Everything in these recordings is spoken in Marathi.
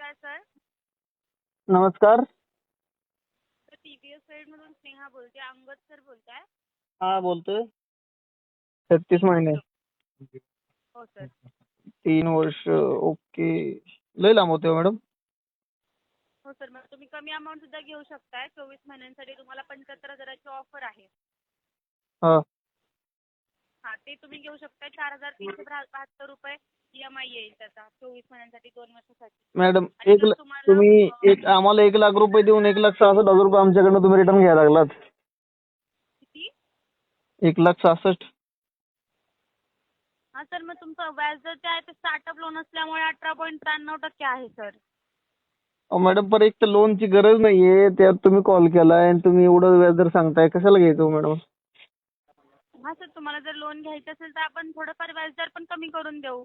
नमस्कार सर. नमस्कार. मधून स्नेहा बोलते अंगद सर बोलताय. हा बोलतोय. छत्तीस महिने. हो सर. तीन वर्ष ओके. लय लांब होते मॅडम? हो सर. मग तुम्ही कमी अमाऊंट सुद्धा घेऊ शकताय. चोवीस महिन्यांसाठी तुम्हाला पंच्याहत्तर हजाराची ऑफर आहे. हा. हा ते तुम्ही घेऊ शकताय चार हजार तीनशे बहा- बहात्तर रुपये ई एम आय येईल त्याचा. चोवीस महिन्यांसाठी दोन वर्षासाठी. मॅडम आणि एक जर ला- तुम्हाला, तुम्ही अं, एक आम्हाला एक लाख रुपये देऊन एक लाख सहासष्ट हजार रुपये आमच्याकडनं तुम्ही रिटर्न घ्यायला लागलात. किती? एक लाख सहासष्ट. हा सर मग तुमचं व्याज जर ते आहे ते स्टार्टअप लोन असल्यामुळे अठरा पॉईंट त्र्याण्णव टक्के आहे सर. अहो मॅडम पण एक तर लोनची गरज नाहीये. त्यात तुम्ही कॉल केलाय आणि तुम्ही एवढं व्याज जर सांगताय कशाला घ्यायचं हो मॅडम? हा सर तुम्हाला जर लोन घ्यायचं असेल तर आपण थोडंफार व्याजदर पण कमी करून देऊ.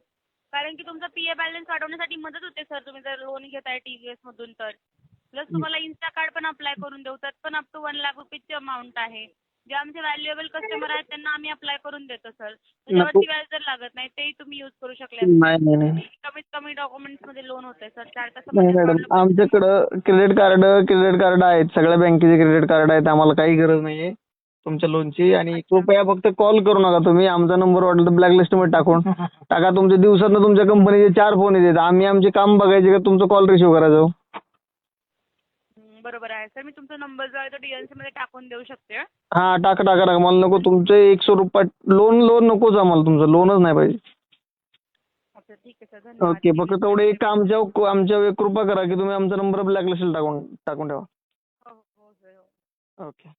कारण की तुमचा पी ए बॅलन्स वाढवण्यासाठी मदत होते सर तुम्ही जर लोन घेताय टी व्ही एसमधून तर. प्लस तुम्हाला इन्स्टा कार्ड पण अप्लाय करून देऊ त्यात पण अप टू वन लाख रुपीची अमाऊंट आहे. जे आमचे व्हॅल्युएबल कस्टमर आहेत त्यांना आम्ही अप्लाय करून देतो सर. त्याच्यावरती व्याजदर लागत नाही तेही तुम्ही यूज करू शकले. नाही नाही नाही. कमीत कमी डॉक्युमेंट्समध्ये लोन होतंय सर. चार नाही मॅडम आमच्याकडं क्रेडिट कार्ड क्रेडिट कार्ड आहेत. सगळ्या बँकेचे क्रेडिट कार्ड आहेत. आम्हाला काही गरज नाहीये. तुमच्या लोनची आणि कृपया फक्त कॉल करू नका तुम्ही. आमचा नंबर वाटला तर ब्लॅकलिस्टमध्ये टाकून. टाका तुमच्या दिवसातनं तुमच्या कंपनीचे चार फोन येतात. आम्ही आमचे काम बघायचे का तुमचं कॉल रिसिव्ह करायचं हं, बरोबर आहे. सर मी तुमचा नंबर जो आहे तो डीएनसी मध्ये टाकून देऊ शकते. हा टाका टाका टाका. मला नको तुमचे एकशे रुपये लोन लोन नकोच आम्हाला तुमचं. लोनच नाही पाहिजे. अच्छा ठीक आहे सर. धन्यवाद. ओके फक्त तेवढे एक आमच्या आमच्या कृपा करा की तुम्ही आमचा नंबर ब्लॅकलिस्टला टाकून टाकून ठेवा. हो हो सर हो. ओके